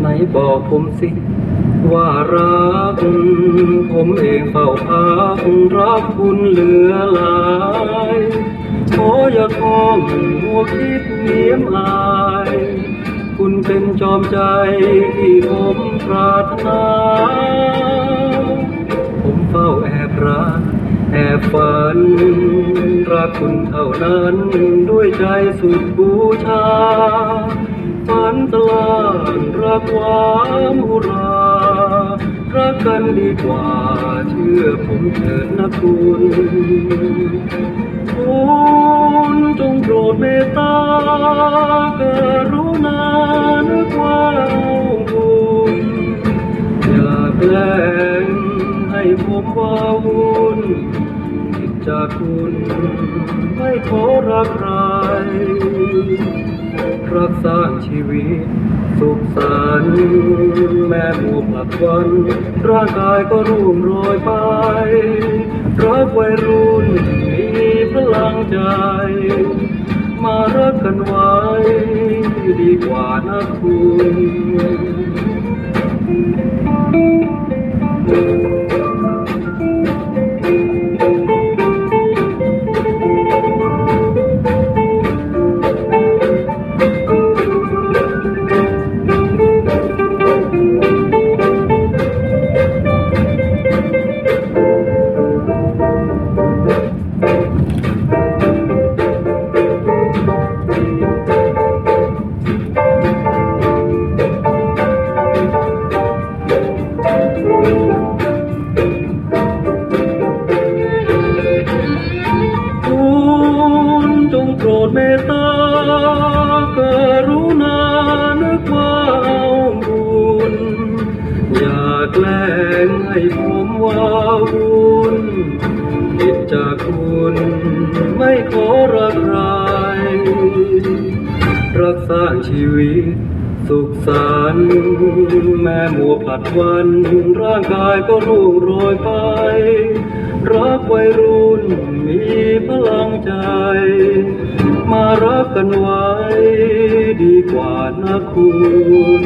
ไหนบอกผมสิ ว่ารัก ผมเองเฝ้าพักรักคุณเหลือหลายขออย่าคล้องมัวคิดเนียมอาย คุณเป็นจอมใจที่ผมปรารถนา ผมเฝ้าแอบรักแอบฝันรักคุณเท่านั้นด้วยใจสุดบูชาานรักความอุรารักกันดีกว่าเชื่อผมเถิดนะคุณคุณจงโปรดเมตตากรุณานึกว่าบุญอย่าแกล้งให้ผมว่าวุ่นผิดจากคุณไม่ขอรักใคร รักสร้างชีวิต สุขสันต์แม่หมู่ผักวัน ร่างกายก็รุ่มโรยไป รักวัยรุ่นมีพลังใจ มารักกันไว้ ดีกว่านะคุณ โปรดเมตตากรุณานึกว่าเอาบุญอย่าแกล้งให้ผมว่าวุ่นผิดจากคุณไม่ขอรักใครรักสร้างชีวิตสุขสันต์แม่มัวผลัดวันร่างกายก็รุ่งโรยไป รักวัยรุ่นมีพลังใจ รักกันไว้ดีกว่านะคุณ